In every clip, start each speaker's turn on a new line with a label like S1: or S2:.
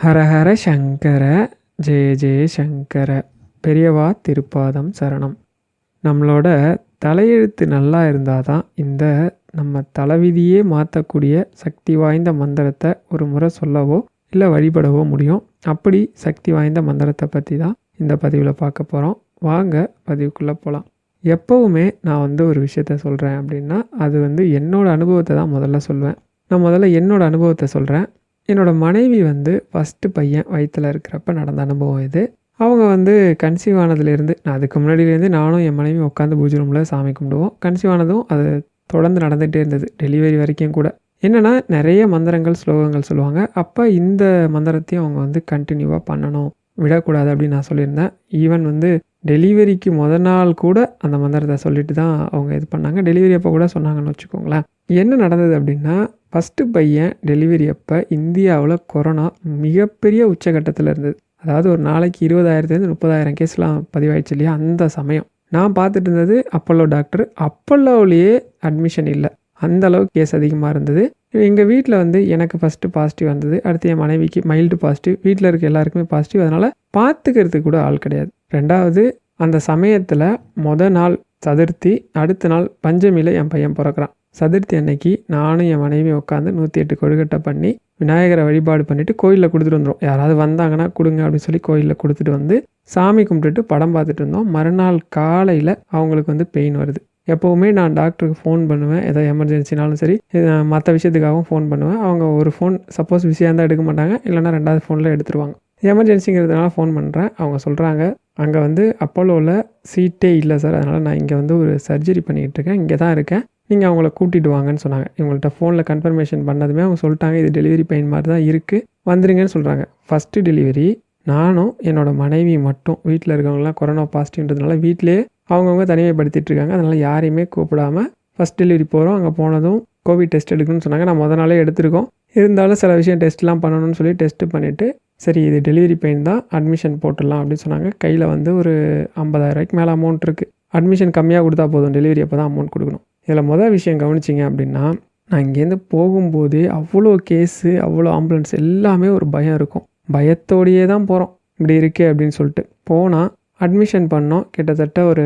S1: ஹரஹர சங்கர ஜெய ஜெய சங்கர. பெரியவா திருப்பாதம் சரணம். நம்மளோட தலையெழுத்து நல்லா இருந்தால் தான் இந்த நம்ம தலைவிதியே மாற்றக்கூடிய சக்தி வாய்ந்த மந்திரத்தை ஒரு முறை சொல்லவோ இல்லை வழிபடவோ முடியும். அப்படி சக்தி வாய்ந்த மந்திரத்தை பற்றி தான் இந்த பதிவில் பார்க்க போகிறோம் வாங்க பதிவுக்குள்ளே போகலாம் எப்போவுமே நான் வந்து ஒரு விஷயத்த சொல்கிறேன் அப்படின்னா அது வந்து என்னோடய அனுபவத்தை தான் முதல்ல சொல்லுவேன் நான் முதல்ல என்னோடய அனுபவத்தை சொல்கிறேன் என்னோட மனைவி வந்து ஃபஸ்ட்டு பையன் வயிற்றில் இருக்கிறப்ப நடந்த அனுபவம் இது. அவங்க வந்து கன்சீவ் ஆனதுலேருந்து நான் அதுக்கு முன்னாடியிலேருந்து நானும் என் மனைவி உட்காந்து பூஜை ரூமில் சாமி கும்பிடுவோம். கன்சீவ் ஆனதும் அது தொடர்ந்து நடந்துகிட்டே இருந்தது டெலிவரி வரைக்கும் கூட. என்னென்னா நிறைய மந்திரங்கள் ஸ்லோகங்கள் சொல்லுவாங்க. அப்போ இந்த மந்திரத்தையும் அவங்க வந்து கண்டினியூவாக பண்ணணும் விடக்கூடாது அப்படின்னு நான் சொல்லியிருந்தேன். ஈவன் வந்து டெலிவரிக்கு முத நாள் கூட அந்த மந்திரத்தை சொல்லிட்டு தான் அவங்க இது பண்ணாங்க. டெலிவரி அப்போ கூட சொன்னாங்கன்னு வச்சுக்கோங்களேன். என்ன நடந்தது அப்படின்னா ஃபஸ்ட்டு பையன் டெலிவரி அப்போ இந்தியாவில் கொரோனா மிகப்பெரிய உச்சகட்டத்தில் இருந்தது. அதாவது ஒரு நாளைக்கு இருபதாயிரத்துலேருந்து முப்பதாயிரம் கேஸ்லாம் பதிவாயிடுச்சு இல்லையா? அந்த சமயம். நான் பார்த்துட்டு இருந்தது அப்பல்லோ டாக்டர். அப்பல்லோவிலேயே அட்மிஷன் இல்லை. அந்த அளவுக்கு கேஸ் அதிகமாக இருந்தது. எங்கள் வீட்டில் வந்து எனக்கு ஃபஸ்ட்டு பாசிட்டிவ் வந்தது. அடுத்து என் மனைவிக்கு மைல்டு பாசிட்டிவ் வீட்டில் இருக்க எல்லாருக்குமே பாசிட்டிவ் அதனால் பார்த்துக்கிறதுக்கு கூட ஆள் கிடையாது. ரெண்டாவது அந்த சமயத்தில் மொத நாள் சதுர்த்தி அடுத்த நாள் பஞ்சமியில் என் பையன் பிறக்கிறான். சதுர்த்தி அன்னைக்கு நானும் என் மனைவி உட்காந்து நூற்றி எட்டு கொழுக்கட்டை பண்ணி விநாயகரை வழிபாடு பண்ணிவிட்டு கோயிலில் கொடுத்துட்டு வந்துடும் யாராவது வந்தாங்கன்னா கொடுங்க அப்படின்னு சொல்லி கோயிலில் கொடுத்துட்டு வந்து சாமி கும்பிட்டுட்டு படம் பார்த்துட்டு இருந்தோம். மறுநாள் காலையில் அவங்களுக்கு வந்து பெயின் வருது. எப்போவுமே நான் டாக்டருக்கு ஃபோன் பண்ணுவேன். ஏதோ எமர்ஜென்சினாலும் சரி மற்ற விஷயத்துக்காகவும் ஃபோன் பண்ணுவேன். அவங்க ஒரு ஃபோன் சப்போஸ் பிஸியாக இருந்தால் எடுக்க மாட்டாங்க. இல்லைனா ரெண்டாவது ஃபோனில் எடுத்துருவாங்க. எமர்ஜென்சிங்கிறதுனால ஃபோன் பண்ணுறேன் அவங்க சொல்கிறாங்க அங்கே வந்து அப்போலோவில் சீட்டே இல்லை சார் அதனால் நான் இங்கே வந்து ஒரு சர்ஜரி பண்ணிக்கிட்டு இருக்கேன். இங்கே தான் இருக்கேன். நீங்கள் அவங்கள கூட்டிகிட்டு வாங்கன்னு சொன்னாங்க. இவங்கள்ட்ட ஃபோனில் கன்ஃபர்மேஷன் பண்ணதுமே அவங்க சொல்லிட்டாங்க. இது டெலிவரி பெயின் மாதிரி தான் இருக்குது வந்துருங்கன்னு சொல்கிறாங்க ஃபஸ்ட்டு டெலிவரி நானும் என்னோடய மனைவி மட்டும் வீட்டில் இருக்கவங்களாம் கொரோனா பாசிட்டிவ்ன்றதுனால வீட்டிலே அவங்கவுங்க தனிமைப்படுத்திட்டு இருக்காங்க அதனால் யாரையுமே கூப்பிடாமல் ஃபஸ்ட் டெலிவரி போகிறோம் அங்கே போனதும் கோவிட் டெஸ்ட் எடுக்கணும்னு சொன்னாங்க. நான் முத நாளே எடுத்திருக்கோம். இருந்தாலும் சில விஷயம் டெஸ்ட்லாம் பண்ணணும்னு சொல்லி டெஸ்ட்டு பண்ணிவிட்டு சரி இது டெலிவரி பெயின் தான் அட்மிஷன் போட்டுடலாம் அப்படின்னு சொன்னாங்க. கையில் வந்து ஒரு ஐம்பதாயிரரூவாய்க்கு மேலே அமௌண்ட் இருக்குது அட்மிஷன் கம்மியாக கொடுத்தா போதும். டெலிவரி அப்போ தான் அமௌண்ட் கொடுக்கணும். இதில் மொதல் விஷயம் கவனிச்சிங்க அப்படின்னா நான் இங்கேருந்து போகும்போது அவ்வளோ கேஸு அவ்வளோ ஆம்புலன்ஸ் எல்லாமே ஒரு பயம் இருக்கும். பயத்தோடையே தான் போகிறோம் இப்படி இருக்கே அப்படின்னு சொல்லிட்டு. போனால் அட்மிஷன் பண்ணோம். கிட்டத்தட்ட ஒரு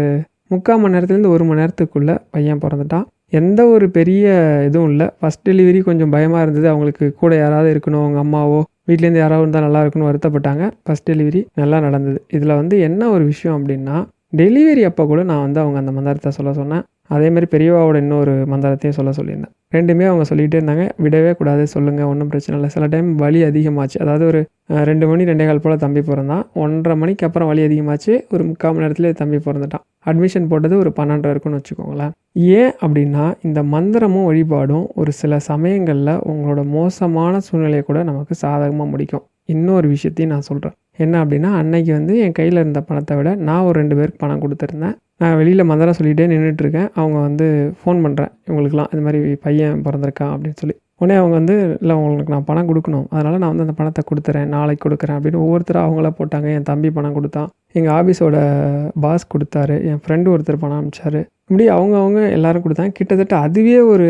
S1: முக்கால் மணி நேரத்துலேருந்து ஒரு மணி நேரத்துக்குள்ளே பையன் பிறந்துட்டான். எந்த ஒரு பெரிய இதுவும் இல்லை. ஃபஸ்ட் டெலிவரி கொஞ்சம் பயமாக இருந்தது. அவங்களுக்கு கூட யாராவது இருக்கணும். அவங்க அம்மாவோ வீட்லேருந்து யாராவது இருந்தால் நல்லா இருக்குன்னு வருத்தப்பட்டாங்க. ஃபஸ்ட் டெலிவரி நல்லா நடந்தது. இதில் வந்து என்ன ஒரு விஷயம் அப்படின்னா டெலிவரி அப்போ கூட நான் வந்து அவங்க அந்த மந்திரத்தை சொல்ல சொன்னேன். அதேமாதிரி பெரியவாவோட இன்னொரு மந்திரத்தையும் சொல்ல சொல்லியிருந்தேன். ரெண்டுமே அவங்க சொல்லிகிட்டே இருந்தாங்க. விடவே கூடாது சொல்லுங்கள் ஒன்றும் பிரச்சனை இல்லை. சில டைம் வலி அதிகமாச்சு. அதாவது ஒரு ரெண்டு மணி ரெண்டே கால் போல் தம்பி பிறந்தான். ஒன்றரை மணிக்கு அப்புறம் வலி அதிகமாச்சு. ஒரு முக்கால் மணி நேரத்தில் தம்பி பிறந்துட்டான். அட்மிஷன் போட்டது ஒரு பன்னெண்டரை இருக்குன்னு வச்சுக்கோங்களேன். ஏன் அப்படின்னா இந்த மந்திரமும் வழிபாடும் ஒரு சில சமயங்களில் உங்களோட மோசமான சூழ்நிலையை கூட நமக்கு சாதகமாக முடிக்கும். இன்னொரு விஷயத்தையும் நான் சொல்கிறேன் என்ன அப்படின்னா அன்னைக்கு வந்து என் கையில் இருந்த பணத்தை விட நான் ஒரு ரெண்டு பேருக்கு பணம் கொடுத்துருந்தேன். நான் வெளியில் மந்திரம் சொல்லிகிட்டே நின்றுட்டுருக்கேன் அவங்க வந்து ஃபோன் பண்ணுறேன் இவங்களுக்குலாம் இது மாதிரி பையன் பிறந்திருக்கான் அப்படின்னு சொல்லி. உடனே அவங்க வந்து இல்லை உங்களுக்கு நான் பணம் கொடுக்கணும். அதனால் நான் வந்து அந்த பணத்தை கொடுத்துறேன். நாளைக்கு கொடுக்குறேன். அப்படின்னு ஒவ்வொருத்தரும் அவங்கள போட்டாங்க. என் தம்பி பணம் கொடுத்தான். எங்கள் ஆஃபீஸோட பாஸ் கொடுத்தாரு. என் ஃப்ரெண்டு ஒருத்தர் பணம் அனுப்பிச்சாரு. இப்படி அவங்கவுங்க எல்லோரும் கொடுத்தாங்க. கிட்டத்தட்ட அதுவே ஒரு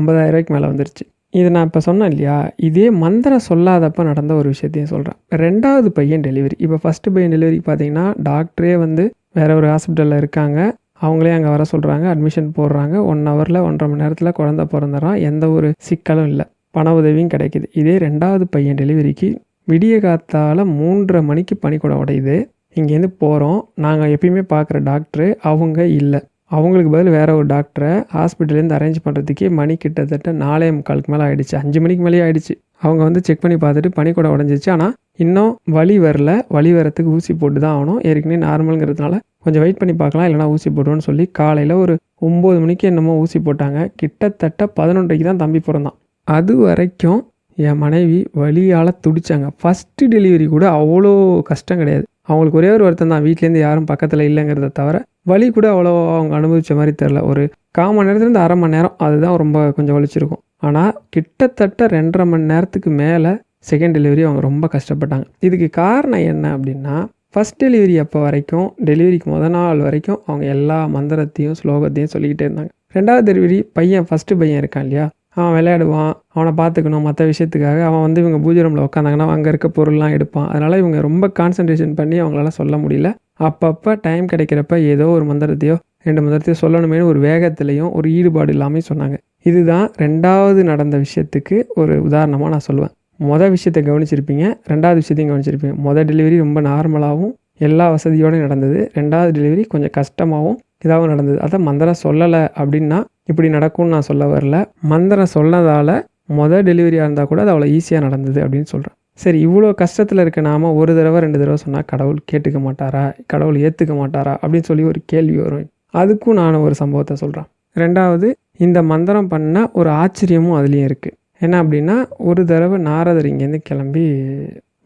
S1: ஐம்பதாயிரரூபாய்க்கு மேலே வந்துருச்சு. இது நான் இப்போ சொன்னேன் இல்லையா? இதே மந்திரம் சொல்லாதப்போ நடந்த ஒரு விஷயத்தையும் சொல்கிறேன் ரெண்டாவது பையன் டெலிவரி இப்போ ஃபஸ்ட்டு பையன் டெலிவரி பார்த்தீங்கன்னா டாக்டரே வந்து வேறு ஒரு ஹாஸ்பிட்டலில் இருக்காங்க. அவங்களே அங்கே வர சொல்கிறாங்க அட்மிஷன் போடுறாங்க. ஒன் ஹவரில் ஒன்றரை மணி நேரத்தில் குழந்த பிறந்துறான். எந்த ஒரு சிக்கலும் இல்லை. பண உதவியும் கிடைக்கிது. இதே ரெண்டாவது பையன் டெலிவரிக்கு விடிய காத்தால் மூன்றரை மணிக்கு பனிக்கூட உடையுது. இங்கேருந்து போகிறோம் நாங்கள் எப்பயுமே பார்க்குற டாக்டரு அவங்க இல்லை. அவங்களுக்கு பதில் வேறு ஒரு டாக்டரை ஹாஸ்பிட்டல்லேருந்து அரேஞ்ச் பண்ணுறதுக்கே மணி கிட்டத்தட்ட நாலே முக்காலுக்கு மேலே ஆகிடுச்சு அஞ்சு மணிக்கு மேலேயே ஆகிடுச்சு அவங்க வந்து செக் பண்ணி பார்த்துட்டு பனிக்கூடை உடஞ்சிச்சு. ஆனால் இன்னும் வலி வரல. வலி வரத்துக்கு ஊசி போட்டு தான் ஆகணும். ஏற்கனவே நார்மலுங்கிறதுனால கொஞ்சம் வெயிட் பண்ணி பார்க்கலாம். இல்லைனா ஊசி போடுவோன்னு சொல்லி காலையில் ஒரு ஒம்பது மணிக்கு என்னமோ ஊசி போட்டாங்க. கிட்டத்தட்ட பதினொன்றைக்கு தான் தம்பி பிறந்தான். அது வரைக்கும் என் மனைவி வழியால் துடித்தாங்க ஃபஸ்ட்டு டெலிவரி கூட அவ்வளோ கஷ்டம் கிடையாது. அவங்களுக்கு ஒரே ஒரு வருத்தம் தான். வீட்லேருந்து யாரும் பக்கத்தில் இல்லைங்கிறத தவிர வலி கூட அவ்வளோ அவங்க அனுபவித்த மாதிரி தெரில ஒரு கால் மணி நேரத்துலேருந்து அரை மணி நேரம். அதுதான் ரொம்ப கொஞ்சம் வலிச்சிருக்கும். ஆனால் கிட்டத்தட்ட ரெண்டரை மணி நேரத்துக்கு மேலே செகண்ட் டெலிவரி அவங்க ரொம்ப கஷ்டப்பட்டாங்க. இதுக்கு காரணம் என்ன அப்படின்னா ஃபஸ்ட் டெலிவரி அப்போ வரைக்கும் டெலிவரிக்கு முத நாள் வரைக்கும் அவங்க எல்லா மந்திரத்தையும் ஸ்லோகத்தையும் சொல்லிக்கிட்டே இருந்தாங்க. ரெண்டாவது டெலிவரி பையன் ஃபஸ்ட்டு பையன் இருக்கான் இல்லையா? அவன் விளையாடுவான் அவனை பார்த்துக்கணும் மற்ற விஷயத்துக்காக. அவன் வந்து இவங்க பூஜை ரூமில் உட்காந்தாங்கன்னா அங்கே இருக்க பொருள்லாம் எடுப்பான். அதனால் இவங்க ரொம்ப கான்சன்ட்ரேஷன் பண்ணி அவங்களால சொல்ல முடியல. அப்பப்போ டைம் கிடைக்கிறப்ப ஏதோ ஒரு மந்திரத்தையோ ரெண்டு மந்திரத்தையோ சொல்லணுமேனு ஒரு வேகத்துலேயும் ஒரு ஈடுபாடு இல்லாமல் சொன்னாங்க. இதுதான் ரெண்டாவது நடந்த விஷயத்துக்கு ஒரு உதாரணமாக நான் சொல்லுவேன். மொதல் விஷயத்தை கவனிச்சிருப்பீங்க ரெண்டாவது விஷயத்தையும் கவனிச்சிருப்பீங்க. மொதல் டெலிவரி ரொம்ப நார்மலாகவும் எல்லா வசதியோடும் நடந்தது. ரெண்டாவது டெலிவரி கொஞ்சம் கஷ்டமாகவும் இதாகவும் நடந்தது. அதான் மந்திரம் சொல்லலை அப்படின்னா இப்படி நடக்கும்னு நான் சொல்ல வரல. மந்திரம் சொன்னதால் மொதல் டெலிவரியாக இருந்தால் கூட அது அவ்வளோ ஈஸியாக நடந்தது அப்படின்னு சொல்கிறேன் சரி இவ்வளோ கஷ்டத்தில் இருக்க நாம் ஒரு தடவை ரெண்டு தடவை சொன்னால் கடவுள் கேட்டுக்க மாட்டாரா? கடவுள் ஏற்றுக்க மாட்டாரா? அப்படின்னு சொல்லி ஒரு கேள்வி வரும். அதுக்கும் நான் ஒரு சம்பவத்தை சொல்கிறேன் ரெண்டாவது இந்த மந்திரம் பண்ண ஒரு ஆச்சரியமும் அதுலேயும் இருக்குது என்ன அப்படின்னா ஒரு தடவை நாரதர் இங்கேருந்து கிளம்பி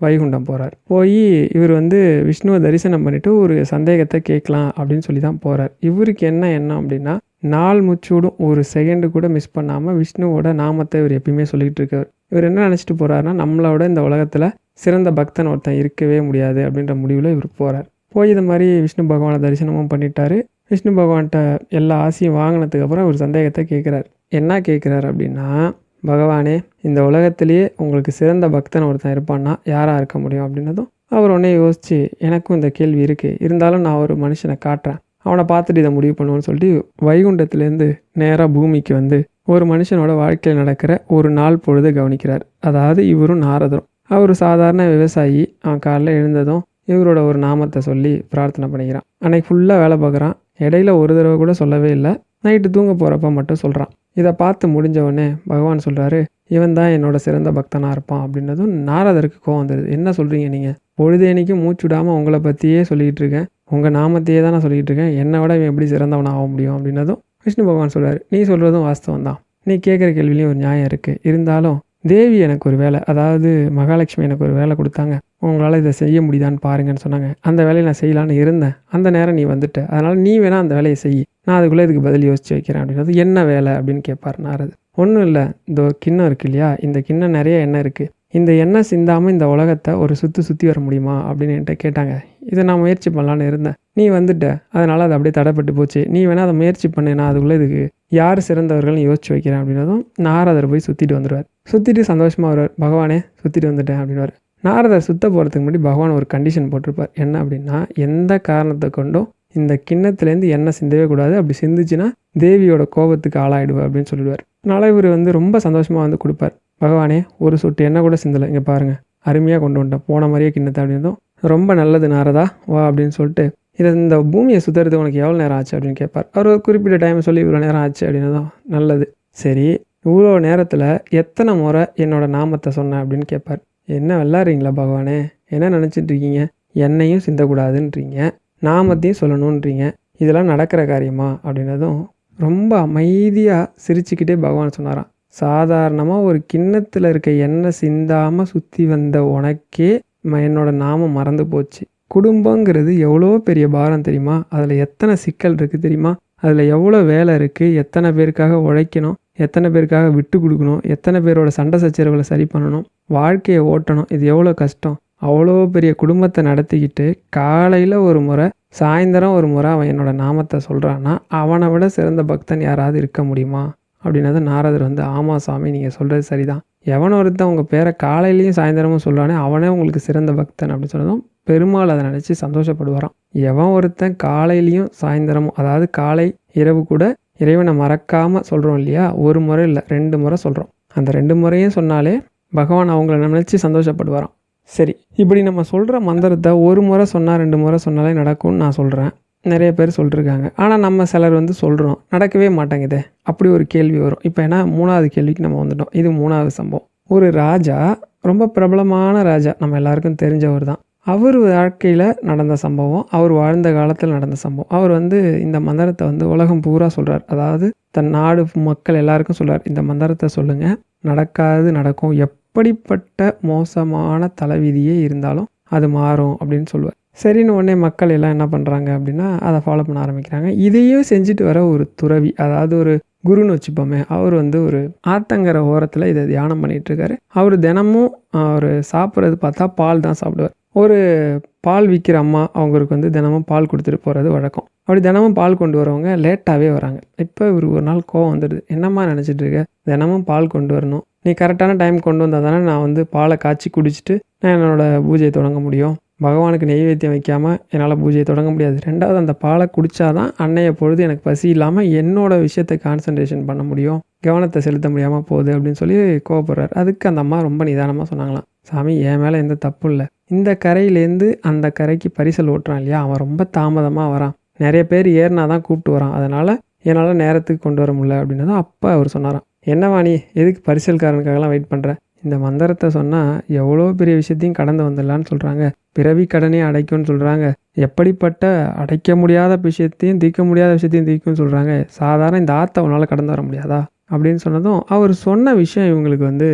S1: வைகுண்டம் போகிறார் போய் இவர் வந்து விஷ்ணுவை தரிசனம் பண்ணிவிட்டு ஒரு சந்தேகத்தை கேட்கலாம் அப்படின்னு சொல்லி தான் போகிறார் இவருக்கு என்ன எண்ணம் அப்படின்னா நாள் முச்சூடும் ஒரு செகண்டு கூட மிஸ் பண்ணாமல் விஷ்ணுவோட நாமத்தை இவர் எப்பயுமே சொல்லிகிட்டு இருக்கார். இவர் என்ன நினச்சிட்டு போகிறாருன்னா நம்மளோட இந்த உலகத்தில் சிறந்த பக்தன் ஒருத்தன் இருக்கவே முடியாது அப்படின்ற முடிவில் இவர் போகிறார் போய் இது மாதிரி விஷ்ணு பகவானை தரிசனமும் பண்ணிட்டாரு. விஷ்ணு பகவான்கிட்ட எல்லா ஆசையும் வாங்கினதுக்கப்புறம் ஒரு சந்தேகத்தை கேட்குறாரு. என்ன கேட்குறாரு அப்படின்னா பகவானே இந்த உலகத்திலேயே உங்களுக்கு சிறந்த பக்தன் ஒருத்தன் இருப்பான்னா யாராக இருக்க முடியும்? அப்படின்னதும் அவர் உடனே யோசிச்சு எனக்கும் இந்த கேள்வி இருக்குது இருந்தாலும் நான் ஒரு மனுஷனை காட்டுறேன். அவனை பார்த்துட்டு இதை முடிவு பண்ணுவேன்னு சொல்லிட்டு வைகுண்டத்துலேருந்து நேராக பூமிக்கு வந்து ஒரு மனுஷனோட வாழ்க்கையில் நடக்கிற ஒரு நாள் பொழுது கவனிக்கிறார். அதாவது இவரும் நாரதரும். அவர் சாதாரண விவசாயி. அவன் காலைல எழுந்ததும் இவரோட ஒரு நாமத்தை சொல்லி பிரார்த்தனை பண்ணிக்கிறான். அன்னைக்கு ஃபுல்லாக வேலை பார்க்குறான். இடையில ஒரு தடவை கூட சொல்லவே இல்லை. நைட்டு தூங்க போகிறப்ப மட்டும் சொல்கிறான் இதை பார்த்து முடிஞ்ச உடனே பகவான் சொல்கிறாரு இவன் தான் என்னோட சிறந்த பக்தனாக இருப்பான் அப்படின்னதும் நாரதருக்கு கோவம் வந்துடுது என்ன சொல்கிறீங்க நீங்கள் பொழுதேனைக்கும் மூச்சு விடாமல் உங்களை பற்றியே சொல்லிக்கிட்டு இருக்கேன். உங்கள் நாமத்தையே தான் நான் சொல்லிக்கிட்டு இருக்கேன். என்னை விட இவன் எப்படி சிறந்தவன் ஆக முடியும்? அப்படின்னதும் விஷ்ணு பகவான் சொல்கிறார் நீ சொல்கிறதும் வாஸ்தவம் தான். நீ கேட்குற கேள்விலையும் ஒரு நியாயம் இருக்குது இருந்தாலும் தேவி எனக்கு ஒரு வேலை அதாவது மகாலட்சுமி எனக்கு ஒரு வேலை கொடுத்தாங்க. உங்களால் இதை செய்ய முடியுதான்னு பாருங்கன்னு சொன்னாங்க. அந்த வேலையை நான் செய்யலான்னு இருந்தேன். அந்த நேரம் நீ வந்துட்ட. அதனால் நீ வேணால் அந்த வேலையை செய். நான் அதுக்குள்ளே இதுக்கு பதில் யோசிச்சு வைக்கிறேன் அப்படின்றது என்ன வேலை அப்படின்னு கேட்பார் நாரது. ஒன்றும் இல்லை. இந்த ஒரு கிண்ணம் இருக்கு இல்லையா? இந்த கிண்ணம் நிறைய எண்ணெய் இருக்குது இந்த எண்ணெய் சிந்தாமல் இந்த உலகத்தை ஒரு சுற்றி சுற்றி வர முடியுமா அப்படின்னு என்கிட்ட கேட்டாங்க. இதை நான் முயற்சி பண்ணலான்னு இருந்தேன். நீ வந்துட்ட. அதனால் அது அப்படியே தடைப்பட்டு போச்சு. நீ வேணால் அதை முயற்சி பண்ணு. நான் அதுக்குள்ளே இதுக்கு யார் சிறந்தவர்கள்னு யோசிச்சு வைக்கிறேன் அப்படின்னதும் நாரதர் போய் சுற்றிட்டு வந்துடுவார் சுற்றிட்டு சந்தோஷமாக வருவார். பகவானே சுற்றிட்டு வந்துட்டேன் அப்படின்வார் நாரதர் சுத்த போகிறதுக்கு முன்னாடி பகவான் ஒரு கண்டிஷன் போட்டிருப்பார். என்ன அப்படின்னா எந்த காரணத்தை கொண்டும் இந்த கிண்ணத்துலேருந்து எண்ணெய் சிந்தவே கூடாது. அப்படி சிந்துச்சுன்னா தேவியோட கோபத்துக்கு ஆளாயிடுவேன் அப்படின்னு சொல்லிடுவார். அதனால் இவர் வந்து ரொம்ப சந்தோஷமாக வந்து கொடுப்பார். பகவானே ஒரு சொட்டு எண்ணெய் கூட சிந்தலை. இங்கே பாருங்கள் அருமையாக கொண்டு வந்துட்டேன். போன மாதிரியே கிண்ணத்தை அப்படின்றதும் ரொம்ப நல்லது நாரதா வா அப்படின்னு சொல்லிட்டு இதை இந்த பூமியை சுற்றுறதுக்கு உனக்கு எவ்வளோ நேரம் ஆச்சு அப்படின்னு கேட்பார். அவர் ஒரு குறிப்பிட்ட டைம் சொல்லி இவ்வளோ நேரம் ஆச்சு அப்படின்னதும் நல்லது. சரி இவ்வளோ நேரத்தில் எத்தனை முறை என்னோட நாமத்தை சொன்னேன் அப்படின்னு கேட்பார். என்ன விளாட்றீங்களா பகவானே? என்ன நினச்சிட்ருக்கீங்க? என்னையும் சிந்தக்கூடாதுன்றீங்க. நாமத்தையும் சொல்லணுன்றீங்க. இதெல்லாம் நடக்கிற காரியமா? அப்படின்னதும் ரொம்ப அமைதியாக சிரிச்சுக்கிட்டே பகவான் சொன்னாராம். சாதாரணமாக ஒரு கிண்ணத்தில் இருக்க எண்ணெய் சிந்தாமல் சுற்றி வந்த உனக்கே ம- என்னோட நாமம் மறந்து போச்சு. குடும்பங்கிறது எவ்வளோ பெரிய பாரம் தெரியுமா? அதில் எத்தனை சிக்கல் இருக்குது தெரியுமா? அதில் எவ்வளோ வேலை இருக்குது எத்தனை பேருக்காக உழைக்கணும்? எத்தனை பேருக்காக விட்டு கொடுக்கணும்? எத்தனை பேரோட சண்டை சச்சரவுகளை சரி பண்ணணும்? வாழ்க்கையை ஓட்டணும். இது எவ்வளோ கஷ்டம்? அவ்வளோ பெரிய குடும்பத்தை நடத்திக்கிட்டு காலையில் ஒரு முறை சாயந்தரம் ஒரு முறை அவன் என்னோட நாமத்தை சொல்கிறான்னா அவனை விட சிறந்த பக்தன் யாராவது இருக்க முடியுமா? அப்படின்னது நாரதர் வந்து ஆமாம் சாமி நீங்கள் சொல்கிறது சரிதான். எவன் ஒருத்தன் உங்கள் பேரை காலையிலையும் சாயந்தரமும் சொல்கிறானே அவனே உங்களுக்கு சிறந்த பக்தன். அப்படின்னு சொன்னதும் பெருமாள் அதை நினச்சி சந்தோஷப்படுவாராம். எவன் ஒருத்தன் காலையிலையும் சாயந்தரமும் அதாவது காலை இரவு கூட இறைவனை மறக்காமல் சொல்கிறோம் இல்லையா? ஒரு முறை இல்லை ரெண்டு முறை சொல்கிறோம் அந்த ரெண்டு முறையும் சொன்னாலே பகவான் அவங்கள நினச்சி சந்தோஷப்படுவாராம். சரி இப்படி நம்ம சொல்கிற மந்திரத்தை ஒரு முறை சொன்னால் ரெண்டு முறை சொன்னாலே நடக்கும்னு நான் சொல்கிறேன் நிறைய பேர் சொல்லியிருக்காங்க ஆனால் நம்ம சிலர் வந்து சொல்கிறோம் நடக்கவே மாட்டேங்குதே. அப்படி ஒரு கேள்வி வரும். இப்போ ஏன்னா மூணாவது கேள்விக்கு நம்ம வந்துட்டோம். இது மூணாவது சம்பவம். ஒரு ராஜா ரொம்ப பிரபலமான ராஜா. நம்ம எல்லாருக்கும் தெரிஞ்சவர் தான். அவர் வாழ்க்கையில் நடந்த சம்பவம் அவர் வாழ்ந்த காலத்தில் நடந்த சம்பவம். அவர் வந்து இந்த மந்திரத்தை வந்து உலகம் பூரா சொல்கிறார் அதாவது தன் நாடு மக்கள் எல்லாருக்கும் சொல்கிறார் இந்த மந்திரத்தை சொல்லுங்கள் நடக்காது நடக்கும். எப்படிப்பட்ட மோசமான தலைவிதியே இருந்தாலும் அது மாறும் அப்படின்னு சொல்லுவார். சரின்னு உடனே மக்கள் எல்லாம் என்ன பண்ணுறாங்க அப்படின்னா அதை ஃபாலோ பண்ண ஆரம்பிக்கிறாங்க. இதையும் செஞ்சுட்டு வர ஒரு துறவி அதாவது ஒரு குருன்னு வச்சுப்போமே அவர் வந்து ஒரு ஆத்தங்கரை ஓரத்தில் இதை தியானம் பண்ணிகிட்ருக்காரு அவர் தினமும் அவர் சாப்பிட்றது பார்த்தா பால் தான் சாப்பிடுவார். ஒரு பால் விற்கிற அம்மா அவங்களுக்கு வந்து தினமும் பால் கொடுத்துட்டு போகிறது வழக்கம். அப்படி தினமும் பால் கொண்டு வரவங்க லேட்டாகவே வராங்க. இப்போ இவர் ஒரு நாள் கோவம் வந்துடுது. என்னம்மா நினச்சிட்டு இருக்க? தினமும் பால் கொண்டு வரணும். நீ கரெக்டான டைம் கொண்டு வந்தால் தானே நான் வந்து பாலை காய்ச்சி குடிச்சிட்டு நான் என்னோடய பூஜையை தொடங்க முடியும். பகவானுக்கு நெய்வேத்தியம் வைக்காமல் என்னால் பூஜையை தொடங்க முடியாது. ரெண்டாவது அந்த பாலை குடித்தாதான் அன்னைய பொழுது எனக்கு பசி இல்லாமல் என்னோடய விஷயத்தை கான்சன்ட்ரேஷன் பண்ண முடியும். கவனத்தை செலுத்த முடியாமல் போகுது அப்படின்னு சொல்லி கோவப்படுறார். அதுக்கு அந்த அம்மா ரொம்ப நிதானமாக சொன்னாங்களாம். சாமி என் மேலே எந்த தப்பு இல்லை. இந்த கரையிலேருந்து அந்த கரைக்கு பரிசல் ஓட்டுறான் இல்லையா? அவன் ரொம்ப தாமதமாக வரான். நிறைய பேர் ஏறினா தான் கூப்பிட்டு வரான். அதனால் என்னால் நேரத்துக்கு கொண்டு வர முடியல அப்படின்னு தான் அப்போ அவர் சொன்னாராம். என்னவா நீ எதுக்கு பரிசல்காரனுக்காகலாம் வெயிட் பண்ணுற இந்த மந்திரத்தை சொன்னால் எவ்வளோ பெரிய விஷயத்தையும் கடந்து வந்துடலான்னு சொல்கிறாங்க பிறவி கடனே அடைக்கும்னு சொல்கிறாங்க எப்படிப்பட்ட அடைக்க முடியாத விஷயத்தையும் தீர்க்க முடியாத விஷயத்தையும் தீர்க்கும்னு சொல்கிறாங்க சாதாரண இந்த ஆற்றை உன்னால் கடந்து வர முடியாதா? அப்படின்னு சொன்னதும் அவர் சொன்ன விஷயம் இவங்களுக்கு வந்து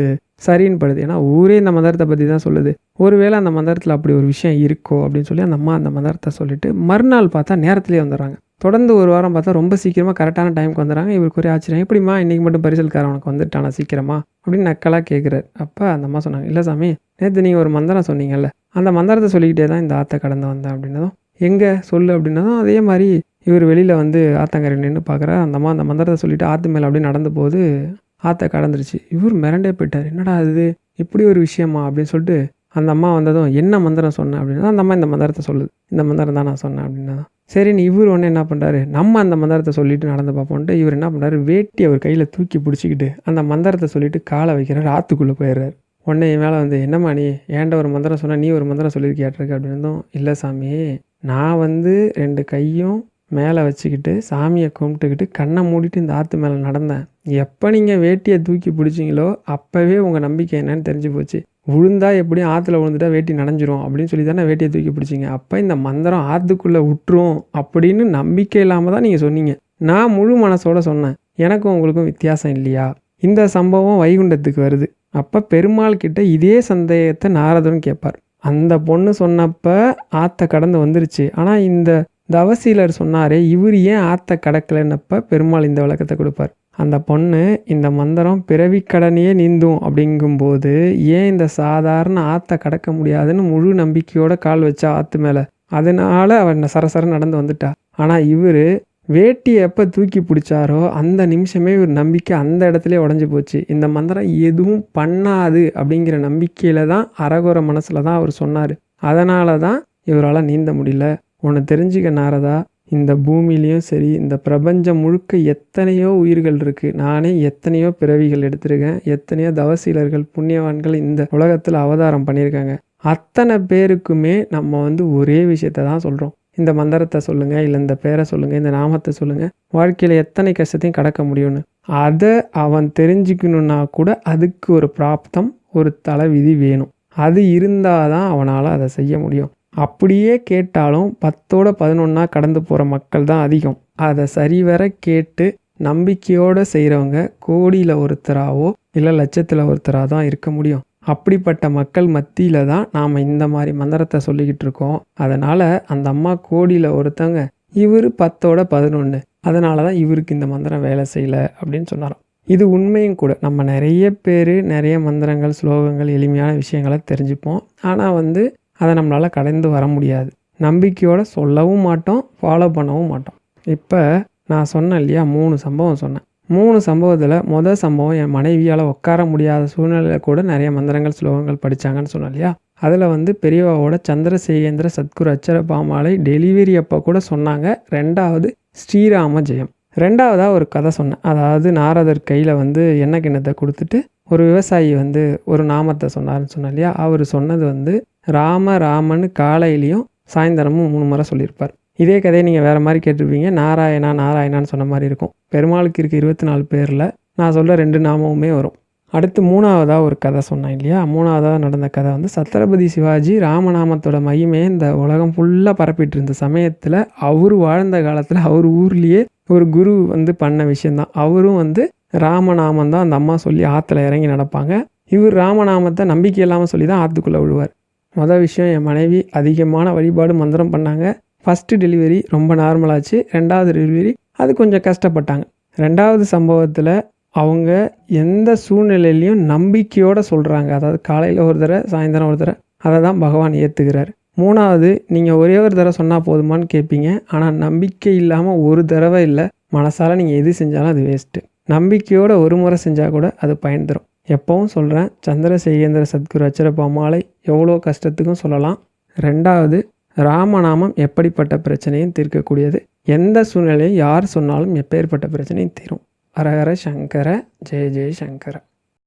S1: சரின்னு படுது. ஏன்னா ஊரே இந்த மந்திரத்தை பற்றி தான் சொல்லுது. ஒருவேளை அந்த மந்திரத்தில் அப்படி ஒரு விஷயம் இருக்கோ அப்படின்னு சொல்லி அந்த அம்மா அந்த மந்திரத்தை சொல்லிட்டு மறுநாள் பார்த்தா நேரத்துலேயே வந்துடுறாங்க. தொடர்ந்து ஒரு வாரம் பார்த்தா ரொம்ப சீக்கிரமாக கரெக்டான டைமுக்கு வந்துடுறாங்க. இவருக்கு ஒரே ஆச்சரியம். எப்படிம்மா இன்றைக்கி மட்டும் பரிசல்காரன் உனக்கு வந்துட்டானா சீக்கிரமா? அப்படின்னு நக்கலாக கேட்குறாரு அப்போ அந்த அம்மா சொன்னாங்க இல்லை சாமி நேற்று நீங்கள் ஒரு மந்திரம் சொன்னீங்கல்ல அந்த மந்திரத்தை சொல்லிக்கிட்டே தான் இந்த ஆற்றை கடந்து வந்தேன் அப்படின்னதும் எங்கே? சொல்லு அப்படின்னதும் அதே மாதிரி இவர் வெளியில் வந்து ஆத்தங்கரை நின்று பார்க்குற அந்த அம்மா அந்த மந்திரத்தை சொல்லிவிட்டு ஆற்று மேலே அப்படியே நடந்த போது ஆற்றை கடந்துருச்சு. இவர் மிரண்டே போயிட்டார். என்னடா அது இப்படி ஒரு விஷயமா? அப்படின்னு சொல்லிட்டு அந்த அம்மா வந்ததும் என்ன மந்திரம் சொன்னேன் அப்படின்னா. அந்த அம்மா இந்த மந்திரத்தை சொல்லுது. இந்த மந்திரம் தான் நான் சொன்னேன். அப்படின்னா. சரின்னு இவர் ஒன்று என்ன பண்ணுறாரு நம்ம அந்த மந்திரத்தை சொல்லிட்டு நடந்து பார்ப்போன்ட்டு இவர் என்ன பண்ணுறாரு வேட்டி அவர் கையில் தூக்கி பிடிச்சிக்கிட்டு அந்த மந்திரத்தை சொல்லிவிட்டு காலை வைக்கிறார். ஆற்றுக்குள்ளே போயிடுறாரு. உடனே என் மேலே வந்து என்னம்மா நீ? ஏன்ட ஒரு மந்திரம் சொன்னால் நீ ஒரு மந்திரம் சொல்லியிருக்கியாட்டிருக்க அப்படின்னதும் இல்லை சாமி நான் வந்து ரெண்டு கையும் மேலே வச்சுக்கிட்டு சாமியை கும்பிட்டுக்கிட்டு கண்ணை மூடிட்டு இந்த ஆற்று மேலே நடந்தேன். எப்போ நீங்கள் வேட்டியை தூக்கி பிடிச்சிங்களோ அப்போவே உங்கள் நம்பிக்கை என்னன்னு தெரிஞ்சு போச்சு. விழுந்தா எப்படியும் ஆற்றுல விழுந்துட்டா வேட்டி நனைஞ்சிரும் அப்படின்னு சொல்லி தானே வேட்டியை தூக்கி பிடிச்சிங்க. அப்போ இந்த மந்திரம் ஆற்றுக்குள்ளே விட்டுரும் அப்படின்னு நம்பிக்கை இல்லாமல் தான் நீங்கள் சொன்னீங்க. நான் முழு மனசோட சொன்னேன். எனக்கும் உங்களுக்கும் வித்தியாசம் இல்லையா? இந்த சம்பவம் வைகுண்டத்துக்கு வருது. அப்போ பெருமாள் கிட்ட இதே சந்தேகத்தை நாரதன் கேட்பார். அந்த பொண்ணு சொன்னப்ப ஆற்ற கடந்து வந்துருச்சு. ஆனால் இந்த தவசீலர் சொன்னாரே இவர் ஏன் ஆற்ற கடக்கலைன்னப்ப பெருமாள் இந்த விளக்கத்தை கொடுப்பார்? அந்த பொண்ணு இந்த மந்திரம் பிறவிக்கடனையே நீந்தும் அப்படிங்கும்போது ஏன் இந்த சாதாரண ஆற்ற கடக்க முடியாதுன்னு முழு நம்பிக்கையோட கால் வச்சா ஆற்று மேலே? அதனால அவன் சரசர நடந்து வந்துட்டா. ஆனால் இவர் வேட்டி எப்போ தூக்கி பிடிச்சாரோ அந்த நிமிஷமே இவர் நம்பிக்கை அந்த இடத்துல உடஞ்சி போச்சு. இந்த மந்திரம் எதுவும் பண்ணாது அப்படிங்கிற நம்பிக்கையில் தான் அறகுற மனசில் தான் அவர் சொன்னார். அதனால தான் இவரால் நீந்த முடியல. உன்னை தெரிஞ்சுக்க நாரதா இந்த பூமியிலையும் சரி இந்த பிரபஞ்சம் முழுக்க எத்தனையோ உயிர்கள் இருக்குது நானே எத்தனையோ பிறவிகள் எடுத்திருக்கேன். எத்தனையோ தவசீலர்கள் புண்ணியவான்கள் இந்த உலகத்தில் அவதாரம் பண்ணியிருக்காங்க. அத்தனை பேருக்குமே நம்ம வந்து ஒரே விஷயத்த தான் சொல்கிறோம் இந்த மந்திரத்தை சொல்லுங்கள் இல்லை இந்த பேரை சொல்லுங்கள் இந்த நாமத்தை சொல்லுங்கள் வாழ்க்கையில் எத்தனை கஷ்டத்தையும் கடக்க முடியும்னு. அதை அவன் தெரிஞ்சுக்கணுன்னா கூட அதுக்கு ஒரு பிராப்தம் ஒரு தலைவிதி வேணும். அது இருந்தால் தான் அவனால் அதை செய்ய முடியும். அப்படியே கேட்டாலும் பத்தோட பதினொன்னா கடந்து போகிற மக்கள் தான் அதிகம். அதை சரிவர கேட்டு நம்பிக்கையோடு செய்கிறவங்க கோடியில் ஒருத்தராகவோ இல்லை லட்சத்தில் ஒருத்தராக தான் இருக்க முடியும். அப்படிப்பட்ட மக்கள் மத்தியில் தான் நாம் இந்த மாதிரி மந்திரத்தை சொல்லிக்கிட்டு இருக்கோம். அதனால் அந்த அம்மா கோடியில் ஒருத்தவங்க இவர் பத்தோட பதினொன்று அதனால தான் இவருக்கு இந்த மந்திரம் வேலை செய்யலை அப்படின்னு சொன்னாராம். இது உண்மையும் கூட. நம்ம நிறைய பேர் நிறைய மந்திரங்கள் ஸ்லோகங்கள் எளிமையான விஷயங்களை தெரிஞ்சுப்போம். ஆனால் வந்து அதை நம்மளால் கடந்து வர முடியாது. நம்பிக்கையோடு சொல்லவும் மாட்டோம் ஃபாலோ பண்ணவும் மாட்டோம். இப்போ நான் சொன்னேன் இல்லையா மூணு சம்பவம் சொன்னேன். மூணு சம்பவத்தில் முதல் சம்பவம் என் மனைவியால் உட்கார முடியாத சூழ்நிலையில் கூட நிறைய மந்திரங்கள் ஸ்லோகங்கள் படித்தாங்கன்னு சொன்னேன் இல்லையா? அதில் வந்து பெரியவாவோட சந்திரசேகேந்திர சத்குரு அச்சர பாமாலை டெலிவரி அப்போ கூட சொன்னாங்க. ரெண்டாவது ஸ்ரீராம ஜெயம். ரெண்டாவதாக ஒரு கதை சொன்னேன். அதாவது நாரதர் கையில் வந்து எண்ணெய் கிண்ணத்தை கொடுத்துட்டு ஒரு விவசாயி வந்து ஒரு நாமத்தை சொன்னார்னு சொன்னேன் இல்லையா? அவர் சொன்னது வந்து ராம ராமன்னு காலையிலையும் சாயந்தரமும் மூணு முறை சொல்லியிருப்பார். இதே கதையை நீங்கள் வேறு மாதிரி கேட்டிருப்பீங்க. நாராயணா நாராயணான்னு சொன்ன மாதிரி இருக்கும். பெருமாளுக்கு இருக்க இருபத்தி நாலு பேரில் நான் சொல்ல ரெண்டு நாமமுமே வரும். அடுத்து மூணாவதாக ஒரு கதை சொன்னேன் இல்லையா? மூணாவதாக நடந்த கதை வந்து சத்ரபதி சிவாஜி ராமநாமத்தோட மகிமையை இந்த உலகம் ஃபுல்லாக பரப்பிட்டு இருந்த சமயத்தில் அவர் வாழ்ந்த காலத்தில் அவர் ஊர்லேயே ஒரு குரு வந்து பண்ண விஷயந்தான் அவரும் வந்து ராமநாமம் தான் அந்த அம்மா சொல்லி ஆற்றுல இறங்கி நடப்பாங்க. இவர் ராமநாமத்தை நம்பிக்கை இல்லாமல் சொல்லி தான் ஆற்றுக்குள்ளே விழுவார். மொதல் விஷயம் என் மனைவி அதிகமான வழிபாடு மந்திரம் பண்ணாங்க. ஃபஸ்ட்டு டெலிவரி ரொம்ப நார்மலாச்சு ரெண்டாவது டெலிவரி அது கொஞ்சம் கஷ்டப்பட்டாங்க. ரெண்டாவது சம்பவத்தில் அவங்க எந்த சூழ்நிலையிலையும் நம்பிக்கையோடு சொல்கிறாங்க அதாவது காலையில் ஒரு தடவை சாயந்தரம் ஒரு தடவை. அதை தான் பகவான் ஏற்றுக்கிறார் மூணாவது நீங்கள் ஒரே ஒரு தடவை சொன்னால் போதுமான்னு கேட்பீங்க ஆனால் நம்பிக்கை இல்லாமல் ஒரு தடவை இல்லை. மனசால் நீங்கள் எது செஞ்சாலும் அது வேஸ்ட்டு நம்பிக்கையோட ஒரு முறை செஞ்சால் கூட அது பயன் தரும். எப்பவும் சொல்கிறேன் சந்திரசேகேந்திர சத்குரு அச்சரப்பா மாலை எவ்வளோ கஷ்டத்துக்கும் சொல்லலாம். ரெண்டாவது ராமநாமம் எப்படிப்பட்ட பிரச்சனையும் தீர்க்கக்கூடியது. எந்த சூழ்நிலையும் யார் சொன்னாலும் எப்பேற்பட்ட பிரச்சனையும் தீரும். ஹரஹர சங்கர ஜெய ஜெய சங்கர.